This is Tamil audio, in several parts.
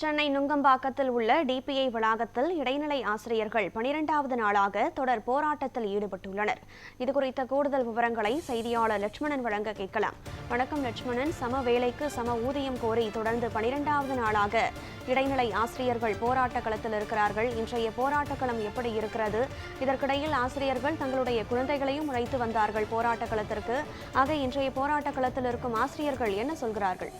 சென்னை நுங்கம்பாக்கத்தில் உள்ள டிபிஐ வளாகத்தில் இடைநிலை ஆசிரியர்கள் பனிரெண்டாவது நாளாக தொடர் போராட்டத்தில் ஈடுபட்டுள்ளனர். இதுகுறித்த கூடுதல் விவரங்களை செய்தியாளர் லட்சுமணன் வழங்க கேட்கலாம். வணக்கம் லட்சுமணன். சம வேலைக்கு சம ஊதியம் கோரி தொடர்ந்து பனிரெண்டாவது நாளாக இடைநிலை ஆசிரியர்கள் போராட்ட களத்தில் இருக்கிறார்கள். இன்றைய போராட்ட களம் எப்படி இருக்கிறது? இதற்கிடையில் ஆசிரியர்கள் தங்களுடைய குழந்தைகளையும் அழைத்து வந்தார்கள் போராட்ட களத்திற்கு. ஆக இன்றைய போராட்ட களத்தில் இருக்கும் ஆசிரியர்கள் என்ன சொல்கிறார்கள்?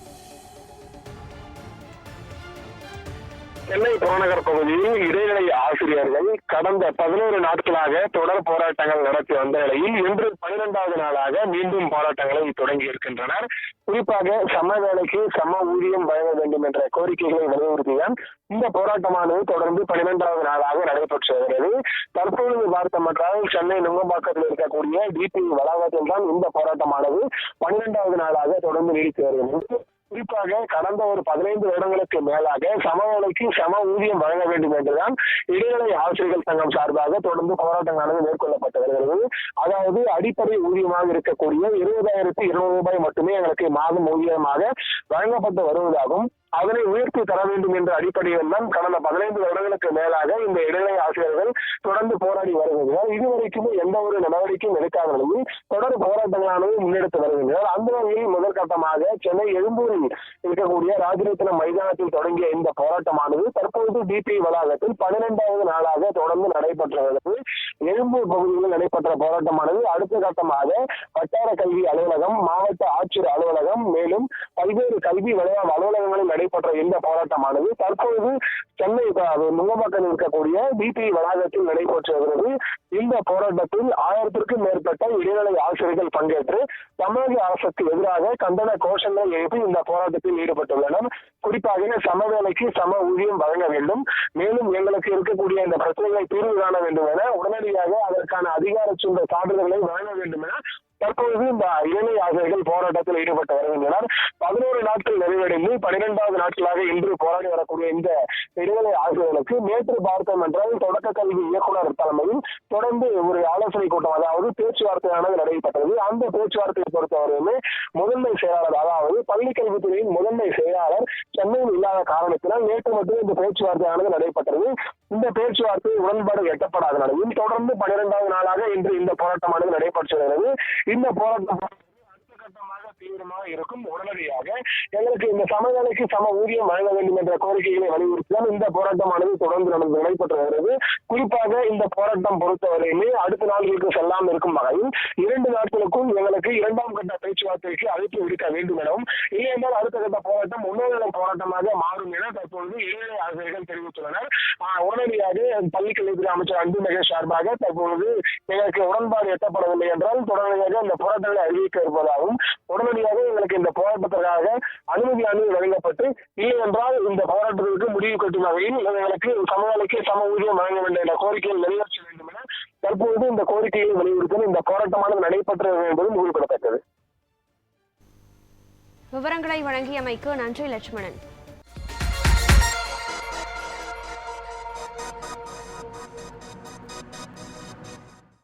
சென்னை புறநகர் பகுதியில் இடைநிலை ஆசிரியர்கள் கடந்த பதினோரு நாட்களாக தொடர் போராட்டங்கள் நடத்தி வந்த நிலையில் இன்று பனிரெண்டாவது நாளாக மீண்டும் போராட்டங்களை தொடங்கி இருக்கின்றனர். குறிப்பாக சம வேலைக்கு சம ஊதியம் வழங்க வேண்டும் என்ற கோரிக்கைகளை வலியுறுத்திதான் இந்த போராட்டமானது தொடர்ந்து பனிரெண்டாவது நாளாக நடைபெற்று வருகிறது தற்பொழுது பார்த்தமற்றால் சென்னை நுங்கம்பாக்கத்தில் இருக்கக்கூடிய டிபி வளாகத்தில் தான் இந்த போராட்டமானது பனிரெண்டாவது நாளாக தொடர்ந்து நீடித்து வருகிறது குறிப்பாக கடந்த ஒரு பதினைந்து வருடங்களுக்கு மேலாக சம வேலைக்கு சம ஊதியம் வழங்க வேண்டும் என்றுதான் இடைநிலை ஆசிரியர்கள் சங்கம் சார்பாக தொடர்ந்து போராட்டங்களானது மேற்கொள்ளப்பட்டு வருகிறது. அதாவது அடிப்படை ஊதியமாக இருக்கக்கூடிய இருபதாயிரத்தி இருநூறு ரூபாய் மட்டுமே எங்களுக்கு மாதம் ஊதியமாக வழங்கப்பட்டு வருவதாகவும் அதனை உயர்த்தி தர வேண்டும் என்ற அடிப்படையில் தான் கடந்த பதினைந்து வருடங்களுக்கு மேலாக இந்த இடைநிலை ஆசிரியர்கள் தொடர்ந்து போராடி வருகின்றனர். இதுவரைக்குமே எந்த ஒரு நடவடிக்கையும் எடுக்காத நிலையில் தொடர் போராட்டங்களானது முன்னெடுத்து வருகின்றனர். அந்த வகையில் முதற்கட்டமாக சென்னை எழும்பூர் இருக்கக்கூடிய ராஜரத்ன மைதானத்தில் தொடங்கிய இந்த போராட்டமானது தற்போது டிபி வளாகத்தில் பன்னிரெண்டாவது நாளாக தொடர்ந்து நடைபெற்று வருகிறது. எழும்பூர் பகுதியில் நடைபெற்ற போராட்டமானது அடுத்த கட்டமாக வட்டார கல்வி அலுவலகம் மாவட்ட ஆட்சியர் அலுவலகம் மேலும் பல்வேறு கல்வி வளையம் அலுவலகங்களில் நடைபெற்ற இந்த போராட்டமானது தற்போது சென்னை நுங்கம்பாக்கம் இருக்கக்கூடிய டிபி வளாகத்தில் நடைபெற்று வருகிறது இந்த போராட்டத்தில் ஆயிரத்திற்கும் மேற்பட்ட இடைநிலை ஆசிரியர்கள் பங்கேற்று தமிழக அரசுக்கு எதிராக கண்டன கோஷங்களை எழுப்பி இந்த போராட்டத்தில் ஈடுபட்டுள்ளனர். குறிப்பாக சம வேலைக்கு சம ஊதியம் வழங்க வேண்டும். மேலும் எங்களுக்கு இருக்கக்கூடிய இந்த பிரச்சனைகளை தீர்வு காண வேண்டும் என உடனடியாக அதற்கான அதிகார சுந்த சான்றிதழ்களை வழங்க வேண்டும் என தற்பொழுது இந்த இளநிலை ஆசிரியர்கள் போராட்டத்தில் ஈடுபட்டு வருகின்றனர். பதினோரு நாட்கள் நிறைவடைந்து பனிரெண்டாவது நாட்களாக இன்று போராடி வரக்கூடிய இந்த இடைநிலை ஆசிரியர்களுக்கு நேற்று பார்த்தோம் என்றால் தொடக்க கல்வி இயக்குனர் தலைமையில் தொடர்ந்து ஒரு ஆலோசனை கூட்டம் அதாவது பேச்சுவார்த்தையானது நடைபெற்றது. அந்த பேச்சுவார்த்தையை பொறுத்தவரையுமே முதன்மை செயலாளர் அதாவது பள்ளிக்கல்வித்துறையின் முதன்மை செயலாளர் சென்னையில் இல்லாத காரணத்தினால் நேற்று மட்டும் இந்த பேச்சுவார்த்தையானது நடைபெற்றது. இந்த பேச்சுவார்த்தை உடன்பாடு எட்டப்படாத நிலையில் தொடர்ந்து பனிரெண்டாவது நாளாக இன்று இந்த போராட்டமானது நடைபெற்று வருகிறது. இந்த போராட்டம் இருக்கும் உடனடியாக எங்களுக்கு இந்த சமநிலைக்கு சம ஊதியம் வழங்க வேண்டும் என்ற கோரிக்கைகளை வலியுறுத்திதான் இந்த போராட்டமானது தொடர்ந்து நடந்து நடைபெற்று வருகிறது குறிப்பாக இந்த போராட்டம் பொறுத்தவரையிலே அடுத்த நாள்களுக்கு செல்லாமல் இருக்கும் வகையில் இரண்டு நாட்களுக்கும் எங்களுக்கு இரண்டாம் கட்ட பேச்சுவார்த்தைக்கு அழைப்பு விடுக்க வேண்டும் எனவும் இல்லையென்றால் அடுத்த கட்ட போராட்டம் முன்னோர்களை போராட்டமாக மாறும் என தற்பொழுது இளைஞர் ஆசிரியர்கள் தெரிவித்துள்ளனர். உடனடியாக பள்ளிக்கல்வித்துறை அமைச்சர் அன்பு மகேஷ் சார்பாக தற்பொழுது எங்களுக்கு உடன்பாடு எட்டப்படவில்லை என்றால் தொடர்ந்து இந்த போராட்டங்களை அறிவிக்க இருப்பதாகவும் உடனடியாக போராட்டத்திற்காக அனுமதி அனுமதி வழங்கப்பட்டு இல்லை என்றால் இந்த போராட்டத்திற்கு முடிவு கட்டும் வகையில் எங்களுக்கு சமவேலைக்கு சம ஊதியம் வழங்க வேண்டும் என்ற கோரிக்கையை நிறைவேற்ற வேண்டும் என தற்போது இந்த கோரிக்கையை வலியுறுத்தி இந்த போராட்டமானது நடைபெற்றது என்பதும் குறிப்பிடத்தக்கது. விவரங்களை வழங்கியமைக்கு நன்றி லட்சுமணன்.